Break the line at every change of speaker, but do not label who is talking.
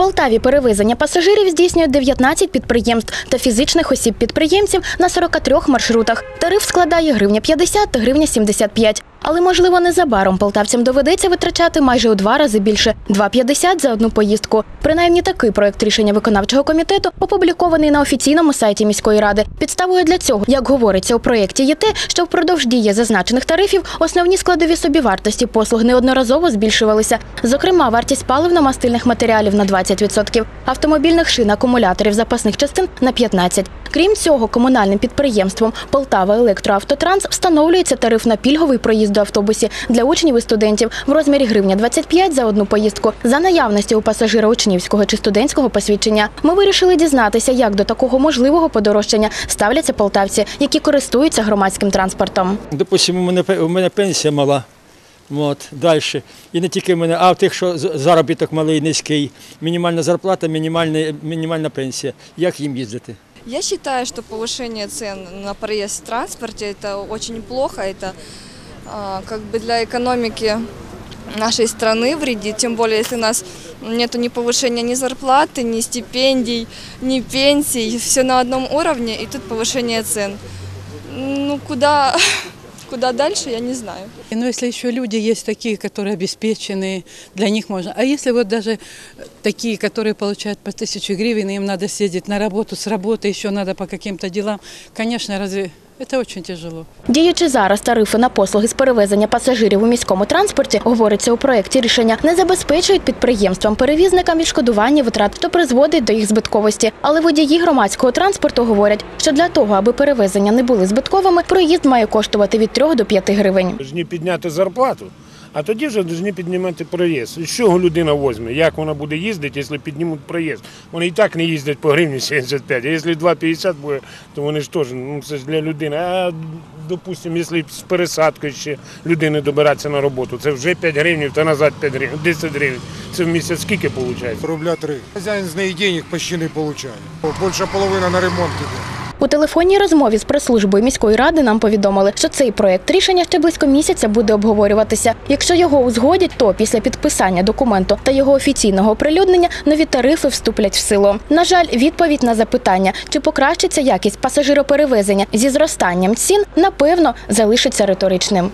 Полтаві перевезення пасажирів здійснюють 19 підприємств та фізичних осіб-підприємців на 43 маршрутах. Тариф складає гривня 50 та гривня 75. Але, можливо, незабаром полтавцям доведеться витрачати майже у два рази більше – 2,50 за одну поїздку. Принаймні такий проект рішення виконавчого комітету опублікований на офіційному сайті міської ради. Підставою для цього, як говориться у проєкті, є те, що впродовж дії зазначених тарифів основні складові собівартості послуг неодноразово збільшувалися. Зокрема, вартість паливно-мастильних матеріалів на 20%, автомобільних шин, акумуляторів, запасних частин на 15%. Крім цього, комунальним підприємством Полтава Електроавтотранс встановлюється тариф на пільговий проїзд до автобусі для учнів і студентів в розмірі гривня 25 за одну поїздку за наявності у пасажира учнівського чи студентського посвідчення. Ми вирішили дізнатися, як до такого можливого подорожчання ставляться полтавці, які користуються громадським транспортом.
Допустимо, у мене, пенсія мала. От, далі. І не тільки в мене, а в тих, що заробіток малий, низький, мінімальна зарплата, мінімальна, мінімальна пенсія. Як їм їздити?
Я считаю, что повышение цен на проезд в транспорте это очень плохо, это а, как бы для экономики нашей страны вредит, тем более если у нас нету ни повышения ни зарплаты, ни стипендий, ни пенсий, все на одном уровне, и тут повышение цен. Ну куда, куда дальше, я не знаю.
Но если еще люди есть такие, которые обеспеченные, для них можно. А если вот даже такие, которые получают по тысяче гривен, и им надо съездить на работу, с работы еще надо по каким-то делам, конечно, разве это дуже тяжело.
Діючи зараз тарифи на послуги з перевезення пасажирів у міському транспорті, говориться у проєкті рішення, не забезпечують підприємствам-перевізникам відшкодування витрат, що призводить до їх збитковості. Але водії громадського транспорту говорять, що для того, аби перевезення не були збитковими, проїзд має коштувати від 3 до 5 гривень.
Повинні підняти зарплату, а тоді вже повинні піднімати проїзд. З чого людина возьме? Як вона буде їздити, якщо піднімуть проїзд? Вони і так не їздять по гривні 75, а якщо 2,50 буде, то вони ж теж, ну це ж для людини. А, допустимо, якщо з пересадкою ще людини добиратися на роботу, це вже 5 гривень, та назад 5 гривень, 10 гривень. Це в місяць скільки виходить?
Рубля три. Хозяин з неї денег почти не получає. Більше половина на ремонт іде.
У телефонній розмові з прес-службою міської ради нам повідомили, що цей проект рішення ще близько місяця буде обговорюватися. Якщо його узгодять, то після підписання документу та його офіційного оприлюднення нові тарифи вступлять в силу. На жаль, відповідь на запитання, чи покращиться якість пасажироперевезення зі зростанням цін, напевно, залишиться риторичним.